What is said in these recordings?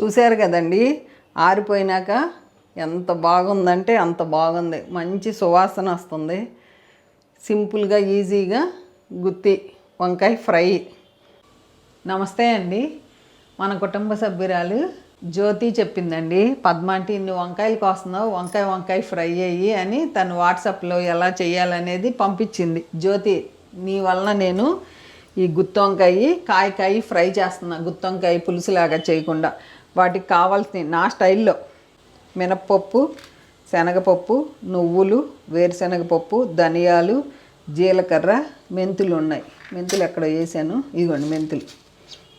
చూశారు కదండి ఆరిపోయినాక ఎంత బాగుందంటే అంత బాగుంది. మంచి సువాసన వస్తుంది. సింపుల్గా ఈజీగా గుత్తి వంకాయ ఫ్రై. నమస్తే అండి. మన కుటుంబ సభ్యురాలు జ్యోతి చెప్పిందండి పద్మాంటి ఇన్ని వంకాయలు కోస్తున్నావు వంకాయ వంకాయ ఫ్రై అయ్యి అని తను వాట్సాప్లో ఎలా చేయాలనేది పంపించింది. జ్యోతి నీ వలన నేను ఈ గుత్తి కాయకాయ ఫ్రై చేస్తున్నా గుత్తి వంకాయ పులుసులాగా చేయకుండా. వాటికి కావాల్సిన నా స్టైల్లో మినప్పప్పు శనగపప్పు నువ్వులు వేరుశనగపప్పు ధనియాలు జీలకర్ర మెంతులు ఉన్నాయి. మెంతులు ఎక్కడ వేసాను? ఇదిగోండి మెంతులు.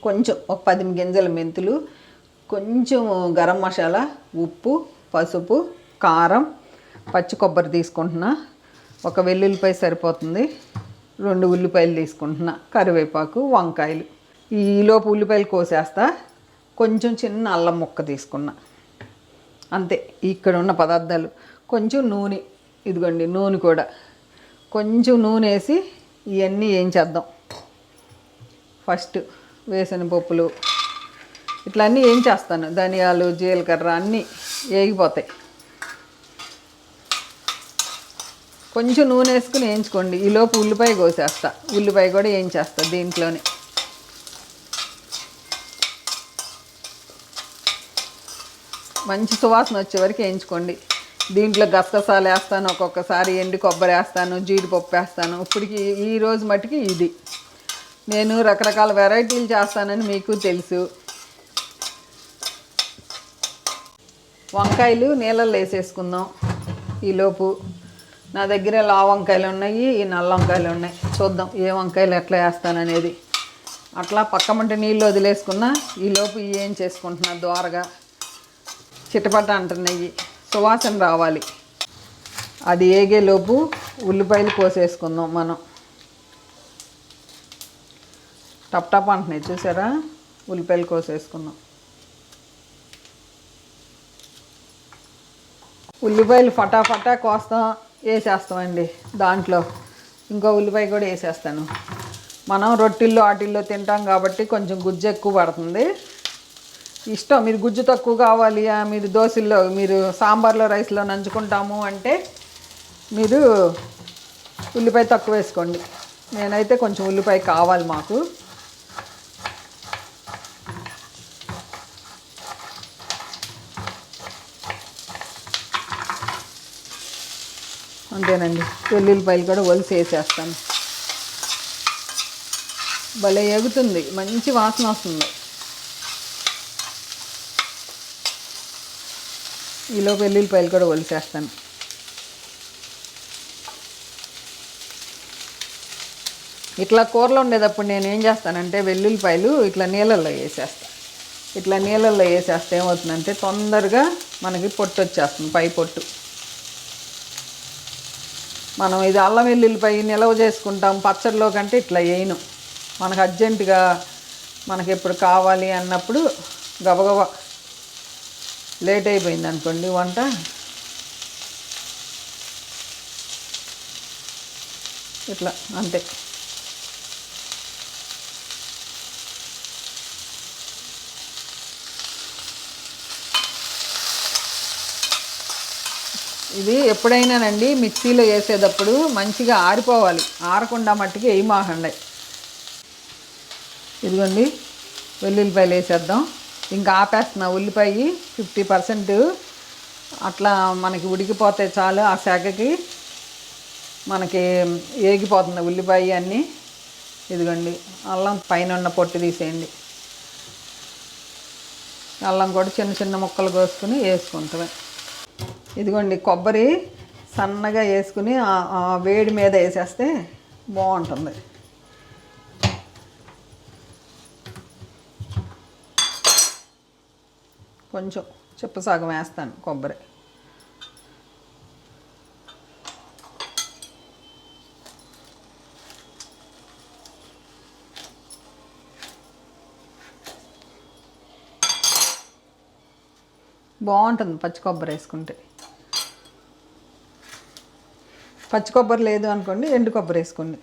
కొంచెం ఒక పది గింజల మెంతులు కొంచెం గరం మసాలా ఉప్పు పసుపు కారం పచ్చి కొబ్బరి తీసుకుంటున్నా. ఒక వెల్లుల్లిపాయ సరిపోతుంది. రెండు ఉల్లిపాయలు తీసుకుంటున్నా. కరివేపాకు వంకాయలు. ఈలోపు ఉల్లిపాయలు కోసేస్తా. కొంచెం చిన్న అల్లం ముక్క తీసుకున్నా. అంతే ఇక్కడ ఉన్న పదార్థాలు. కొంచెం నూనె ఇదిగోండి నూనె కూడా. కొంచెం నూనె వేసి ఇవన్నీ ఏం చేద్దాం? ఫస్ట్ వేసిన పప్పులు ఇట్లా అన్నీ ఏం చేస్తాను? ధనియాలు జీలకర్ర అన్నీ వేగిపోతాయి. కొంచెం నూనె వేసుకుని వేయించుకోండి. ఈలోపు ఉల్లిపాయ కోసేస్తా. ఉల్లిపాయ కూడా వేయించేస్తా దీంట్లోనే. మంచి సువాసన వచ్చే వరకు వేయించుకోండి. దీంట్లో గసగసాలు వేస్తాను ఒక్కొక్కసారి ఎండి కొబ్బరి వేస్తాను జీడిపప్పు వేస్తాను. ఇప్పటికి ఈ రోజు మట్టుకి ఇది. నేను రకరకాల వెరైటీలు చేస్తానని మీకు తెలుసు. వంకాయలు నీళ్ళల్లో వేసేసుకుందాం. ఈలోపు నా దగ్గర లా వంకాయలు ఉన్నాయి ఈ నల్ల వంకాయలు ఉన్నాయి. చూద్దాం ఏ వంకాయలు ఎట్లా వేస్తాననేది. అట్లా పక్కమంటే నీళ్ళు వదిలేసుకున్నా ఈలోపు ఏం చేసుకుంటున్నా దోరగా. చిటపట అంటున్నాయి. సువాసన రావాలి. అది ఏగేలోపు ఉల్లిపాయలు కోసేసుకుందాం మనం. టప్ టప్ అంటున్నాయి చూసారా? ఉల్లిపాయలు కోసేసుకుందాం. ఉల్లిపాయలు ఫటాఫటా కోస్తాం వేసేస్తామండి దాంట్లో. ఇంకో ఉల్లిపాయ కూడా వేసేస్తాను. మనం రొట్టెల్లో ఆటిల్లో తింటాం కాబట్టి కొంచెం గుజ్జు ఎక్కువ పడుతుంది. ఇష్టం. మీరు గుజ్జు తక్కువ కావాలి మీరు దోశల్లో మీరు సాంబార్లో రైస్లో నంచుకుంటాము అంటే మీరు ఉల్లిపాయ తక్కువ వేసుకోండి. నేనైతే కొంచెం ఉల్లిపాయ కావాలి మాకు. అంతేనండి. వెల్లుల్లిపాయలు కూడా ఒలిసి వేసేస్తాను. భలే ఎగుతుంది. మంచి వాసన వస్తుంది. ఈలోపు వెల్లుల్లిపాయలు కూడా ఒలిసేస్తాను. ఇట్లా కూరలో ఉండేటప్పుడు నేను ఏం చేస్తానంటే వెల్లుల్లిపాయలు ఇట్లా నీళ్ళల్లో వేసేస్తాను ఇట్లా నీళ్ళల్లో వేసేస్తే ఏమవుతుందంటే తొందరగా మనకి పొట్టు వచ్చేస్తుంది పై పొట్టు. మనం ఇది అల్లం వెల్లుల్లిపాయ నిల్వ చేసుకుంటాం పచ్చడిలో కంటే ఇట్లా వేయను. మనకు అర్జెంటుగా మనకి ఎప్పుడు కావాలి అన్నప్పుడు గబగబా లేట్ అయిపోయింది అనుకోండి వంట. ఇట్లా అంతే. ఇది ఎప్పుడైనానండి మిక్సీలో వేసేటప్పుడు మంచిగా ఆరిపోవాలి. ఆరకుండా మట్టికి వేయమాకండి ఇదిగోండి వెల్లుల్లిపాయలు వేసేద్దాం. ఇంకా ఆపేస్తున్నా. ఉల్లిపాయ ఫిఫ్టీ పర్సెంట్. అట్లా మనకి ఉడికిపోతే చాలు ఆ శాఖకి. మనకి ఏగిపోతుంది ఉల్లిపాయ అన్నీ. ఇదిగోండి అల్లం పైన ఉన్న పొట్టు తీసేయండి. అల్లం కూడా చిన్న చిన్న ముక్కలు కోసుకుని వేసుకుంటాం. ఇదిగోండి కొబ్బరి సన్నగా వేసుకుని ఆ వేడి మీద వేసేస్తే బాగుంటుంది. కొంచెం చెప్పు సగం వేస్తాను కొబ్బరి. బాగుంటుంది పచ్చి కొబ్బరి వేసుకుంటే. పచ్చి కొబ్బరి లేదు అనుకోండి ఎండు కొబ్బరి వేసుకోండి.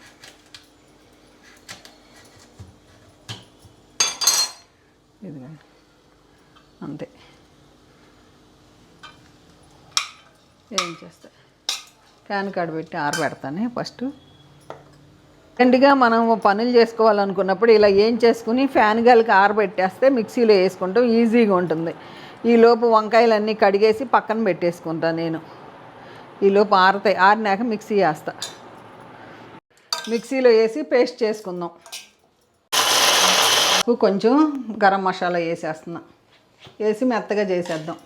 ఇదిగోండి. అంతే. ఏం చేస్తా? ఫ్యాన్ కాడ పెట్టి ఆరబెడతానే ఫస్ట్. రెండుగా మనం పనులు చేసుకోవాలనుకున్నప్పుడు ఇలా ఏం చేసుకుని ఫ్యాన్ గాలికి ఆరబెట్టేస్తే మిక్సీలో వేసుకుంటాం ఈజీగా ఉంటుంది. ఈలోపు వంకాయలన్నీ కడిగేసి పక్కన పెట్టేసుకుంటాను నేను. ఈలోపు ఆరుతాయి ఆరినాక మిక్సీ వేస్తా. మిక్సీలో వేసి పేస్ట్ చేసుకుందాం. కొంచెం గరం మసాలా వేసేస్తున్నా. వేసి మెత్తగా చేసేద్దాం.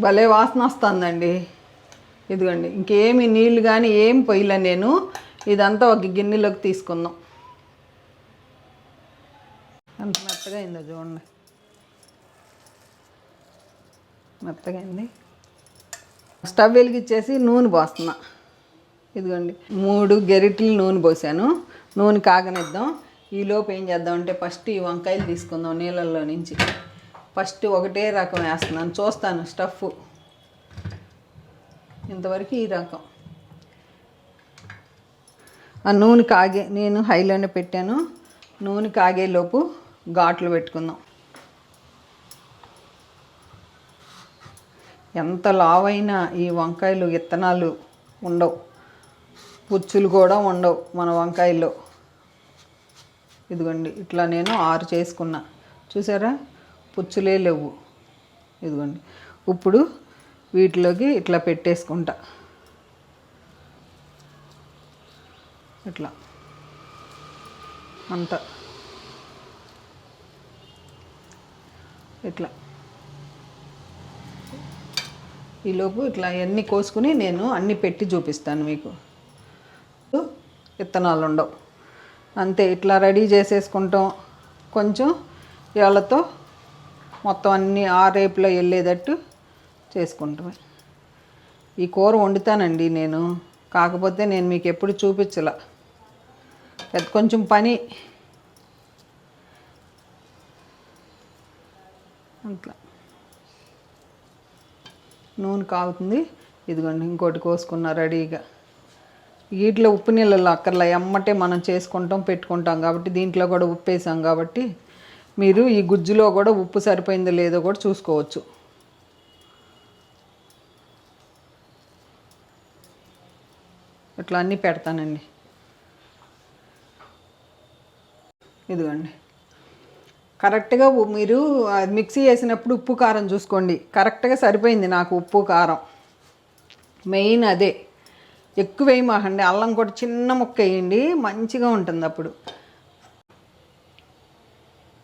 భలే వాసన వస్తుందండి. ఇదిగోండి ఇంకేమి నీళ్ళు కానీ ఏం పొయ్యలే నేను. ఇదంతా ఒక గిన్నెలోకి తీసుకుందాం. అంత మెత్తగా అయిందో చూడండి. మెత్తగా అయింది. స్టవ్ వెలిగించేసి నూనె పోస్తున్నా. ఇదిగోండి మూడు గెరిటలు నూనె పోసాను. నూనె కాగనిద్దాం. ఈలోపు ఏం చేద్దాం అంటే ఫస్ట్ ఈ వంకాయలు తీసుకుందాం నీళ్ళల్లో నుంచి. ఫస్ట్ ఒకటే రకం వేస్తున్నాను. చూస్తాను స్టఫ్. ఇంతవరకు ఈ రకం. ఆ నూనె కాగే నేను హైలోనే పెట్టాను. నూనె కాగేలోపు ఘాట్లు పెట్టుకుందాం. ఎంత లావైనా ఈ వంకాయలు విత్తనాలు ఉండవు. పుచ్చులు కూడా ఉండవు మన వంకాయల్లో. ఇదిగోండి ఇట్లా నేను ఆరు చేసుకున్నా. చూసారా? పుచ్చులే లేవు. ఇదిగోండి. ఇప్పుడు వీటిలోకి ఇట్లా పెట్టేసుకుంటా. ఇట్లా. అంతా. ఇట్లా. ఈలోపు ఇట్లా అన్నీ కోసుకుని నేను అన్నీ పెట్టి చూపిస్తాను మీకు. విత్తనాలు ఉండవు. అంతే ఇట్లా రెడీ చేసేసుకుంటాం. కొంచెం ఇవాళతో మొత్తం అన్నీ ఆ రేపులో వెళ్ళేటట్టు చేసుకుంటాం. ఈ కూర వండుతానండి నేను. కాకపోతే నేను మీకు ఎప్పుడు చూపించలా. పెద్ద కొంచెం పని. అట్లా. నూనె కాగుతుంది. ఇదిగోండి ఇంకోటి కోసుకున్నా రెడీగా. వీటిలో ఉప్పు నీళ్ళలో అక్కర్లా. ఎమ్మటే మనం చేసుకుంటాం పెట్టుకుంటాం కాబట్టి దీంట్లో కూడా ఉప్పు వేసాం కాబట్టి మీరు ఈ గుజ్జులో కూడా ఉప్పు సరిపోయిందో లేదో కూడా చూసుకోవచ్చు. ఇట్లా అన్నీ పెడతానండి. ఇదిగోండి. కరెక్ట్గా మీరు అది మిక్సీ వేసినప్పుడు ఉప్పు కారం చూసుకోండి. కరెక్ట్గా సరిపోయింది నాకు ఉప్పు కారం. మెయిన్ అదే. ఎక్కువ వేయమాకండి అల్లం కూడా చిన్న ముక్క వేయండి. మంచిగా ఉంటుంది అప్పుడు.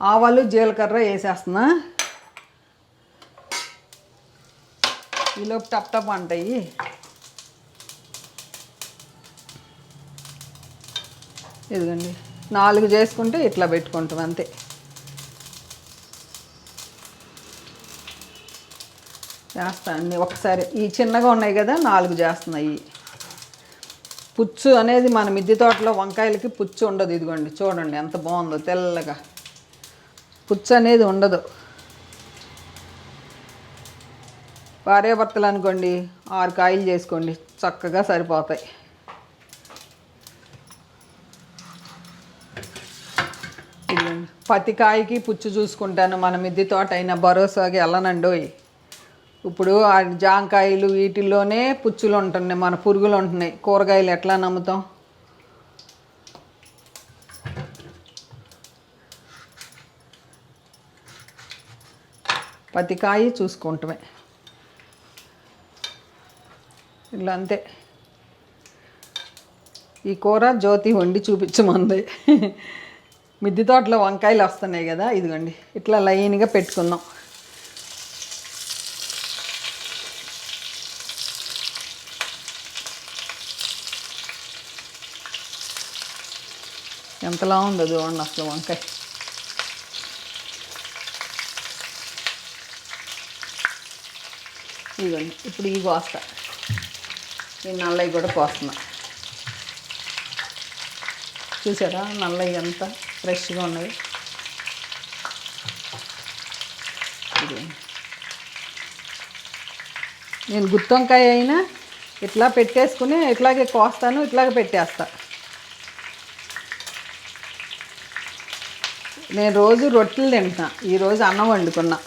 ఆవాలు జీలకర్ర వేసేస్తున్నా. ఈలోపు టప్ టప్ అంటాయి. ఇదిగోండి నాలుగు చేసుకుంటే ఇట్లా పెట్టుకుంటాం అంతే. చేస్తాను ఒకసారి. ఈ చిన్నగా ఉన్నాయి కదా నాలుగు చేస్తున్నాయి పుచ్చు అనేది మన మిద్దె తోటలో వంకాయలకి పుచ్చు ఉండదు ఇదిగోండి చూడండి ఎంత బాగుందో తెల్లగా. పుచ్చు అనేది ఉండదు. భార్యాభర్తలు అనుకోండి ఆరు కాయలు చేసుకోండి చక్కగా సరిపోతాయి. పతి కాయకి పుచ్చు చూసుకుంటాను మన మిద్ది తోట అయిన భరోసాగా వెళ్ళనండోయ్ ఇప్పుడు ఆ జాంకాయలు వీటిల్లోనే పుచ్చులు ఉంటున్నాయి మన పురుగులు ఉంటున్నాయి కూరగాయలు ఎట్లా నమ్ముతాం? ప్రతి కాయ చూసుకుంటమే. ఇలా అంతే. ఈ కూర జ్యోతి వండి చూపించమంది. మిద్దె తోటలో వంకాయలు వస్తున్నాయి కదా ఇదిగోండి. ఇట్లా లైన్గా పెట్టుకుందాం. ఎంతలా ఉందో చూడండి అసలు వంకాయ. ఇదిగోండి ఇప్పుడు ఈ కోస్తా ఈ నల్లవి కూడా కోస్తున్నా చూసారా? నల్లవి అంతా ఫ్రెష్గా ఉన్నది. ఇది నేను గుత్తొంకాయ అయినా ఇట్లా పెట్టేసుకుని ఇట్లాగే కోస్తాను ఇట్లాగే పెట్టేస్తా. నేను రోజు రొట్టెలు తింటున్నా. ఈరోజు అన్నం వండుకున్నా.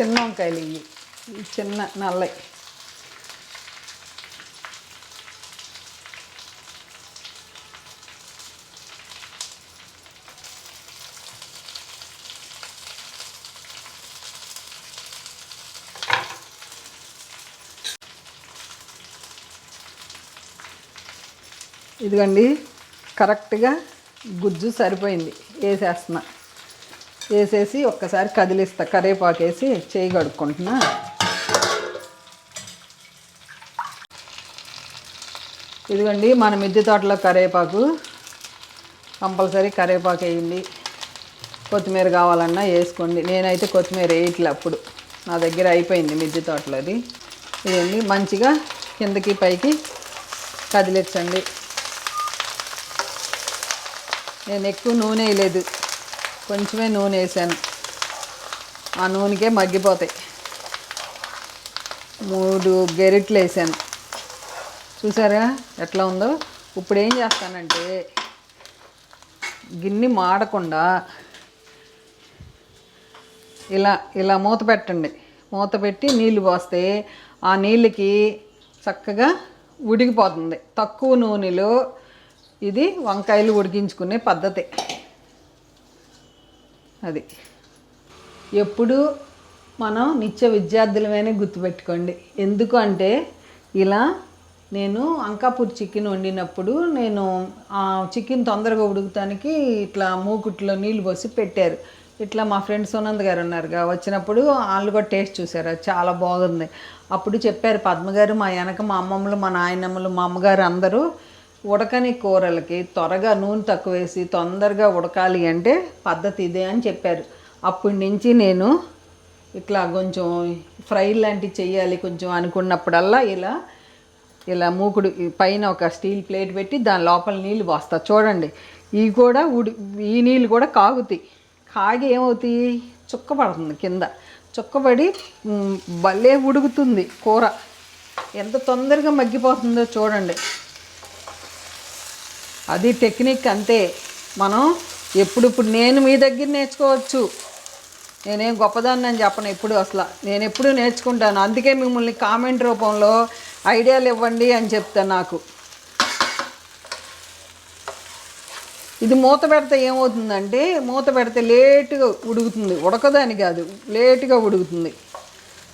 చిన్న వంకాయలు ఇవి. చిన్న నల్లవి. ఇదిగోండి కరెక్ట్గా గుజ్జు సరిపోయింది. వేసేస్తున్నా. వేసేసి ఒక్కసారి కదిలిస్తా కరివేపాకు వేసి చేయి కడుక్కుంటున్నా. ఇదిగోండి మన మిద్దె తోటలో కరివేపాకు. కంపల్సరీ కరివేపాకు వేయండి. కొత్తిమీర కావాలన్నా వేసుకోండి. నేనైతే కొత్తిమీర వేయట్లే అప్పుడు. నా దగ్గర అయిపోయింది మిద్దె తోటలోది ఇదండి మంచిగా కిందకి పైకి కదిలించండి. నేను ఎక్కువ నూనె వేయలేదు. కొంచెమే నూనె వేసాను. ఆ నూనెకే మగ్గిపోతాయి. మూడు గెరిట్లు వేసాను. చూసారా ఎట్లా ఉందో? ఇప్పుడు ఏం చేస్తానంటే గిన్నె మాడకుండా ఇలా ఇలా మూత పెట్టండి. మూత పెట్టి నీళ్ళు పోస్తే ఆ నీళ్ళకి చక్కగా ఉడికిపోతుంది. తక్కువ నూనెలో ఇది వంకాయలు ఉడికించుకునే పద్ధతి. అది. ఎప్పుడు మనం నిత్య విద్యార్థులమేనే గుర్తుపెట్టుకోండి. ఎందుకు అంటే ఇలా నేను అంకాపూర్ చికెన్ వండినప్పుడు నేను ఆ చికెన్ తొందరగా ఉడుకుతానికి ఇట్లా మూకుట్లో నీళ్ళు పోసి పెట్టారు. ఇట్లా మా ఫ్రెండ్ సునంద్ గారు ఉన్నారుగా వచ్చినప్పుడు వాళ్ళు కూడా టేస్ట్ చూసారు. అది చాలా బాగుంది. అప్పుడు చెప్పారు పద్మగారు మా వెనక మా అమ్మమ్మలు మా నాయనమ్మలు మా అమ్మగారు అందరూ ఉడకని కూరలకి త్వరగా నూనె తక్కువ వేసి తొందరగా ఉడకాలి అంటే పద్ధతి ఇదే అని చెప్పారు. అప్పటి నుంచి నేను ఇట్లా కొంచెం ఫ్రై లాంటివి చేయాలి కొంచెం అనుకున్నప్పుడల్లా ఇలా ఇలా మూకుడు పైన ఒక స్టీల్ ప్లేట్ పెట్టి దాని లోపల నీళ్ళు పోస్తా. చూడండి ఇవి కూడా ఉడి ఈ నీళ్ళు కూడా కాగుతాయి. కాగి ఏమవుతాయి? చుక్క పడుతుంది కింద. చుక్కపడి భలే ఉడుకుతుంది కూర. ఎంత తొందరగా మగ్గిపోతుందో చూడండి. అది టెక్నిక్ అంతే. మనం ఎప్పుడు ఇప్పుడు నేను మీ దగ్గర నేర్చుకోవచ్చు. నేనేం గొప్పదాన్ని అని చెప్పను ఎప్పుడు అసలు. నేను ఎప్పుడు నేర్చుకుంటాను. అందుకే మిమ్మల్ని కామెంట్ రూపంలో ఐడియాలు ఇవ్వండి అని చెప్తాను నాకు. ఇది మూత పెడితే ఏమవుతుందంటే మూత పెడితే లేటుగా ఉడుకుతుంది. ఉడకదని కాదు లేటుగా ఉడుకుతుంది.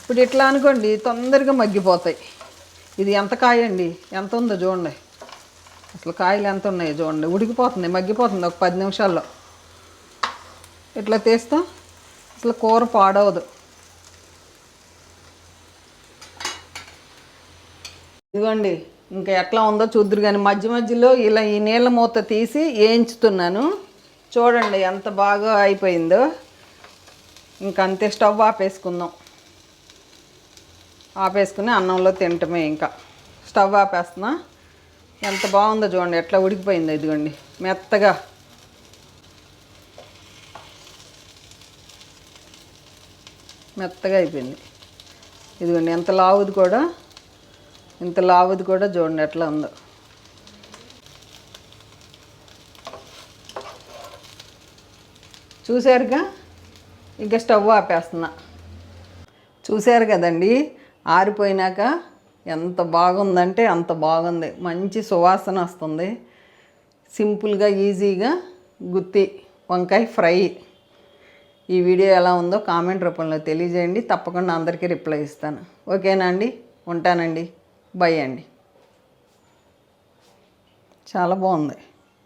ఇప్పుడు ఇట్లా అనుకోండి తొందరగా మగ్గిపోతాయి. ఇది ఎంత కాయండి? ఎంత ఉందో చూడండి. అసలు కాయలు ఎంత ఉన్నాయి చూడండి. ఉడికిపోతుంది మగ్గిపోతుంది ఒక పది నిమిషాల్లో. ఇట్లా తీస్తాం? అసలు కూర పాడవదు. ఇదిగోండి ఇంకా ఎట్లా ఉందో చూద్దరు కానీ మధ్య మధ్యలో ఇలా ఈ నీళ్ళ మూత తీసి వేయించుతున్నాను. చూడండి ఎంత బాగా అయిపోయిందో. ఇంక అంతే స్టవ్ ఆపేసుకుందాం. ఆపేసుకుని అన్నంలో తింటమే ఇంకా. స్టవ్ ఆపేస్తున్నా. ఎంత బాగుందో చూడండి ఎట్లా ఉడికిపోయిందో ఇదిగోండి మెత్తగా. మెత్తగా అయిపోయింది. ఇదిగోండి ఎంత లావుది కూడా ఇంత లావుది కూడా చూడండి ఎట్లా ఉందో. చూశారుగా ఇంకా స్టవ్ ఆపేస్తున్నా. చూశారు కదండి ఆరిపోయినాక ఎంత బాగుందంటే అంత బాగుంది. మంచి సువాసన వస్తుంది. సింపుల్గా ఈజీగా గుత్తి వంకాయ ఫ్రై. ఈ వీడియో ఎలా ఉందో కామెంట్ రూపంలో తెలియజేయండి. తప్పకుండా అందరికీ రిప్లై ఇస్తాను. ఓకేనా అండి? ఉంటానండి. బై అండి. చాలా బాగుంది.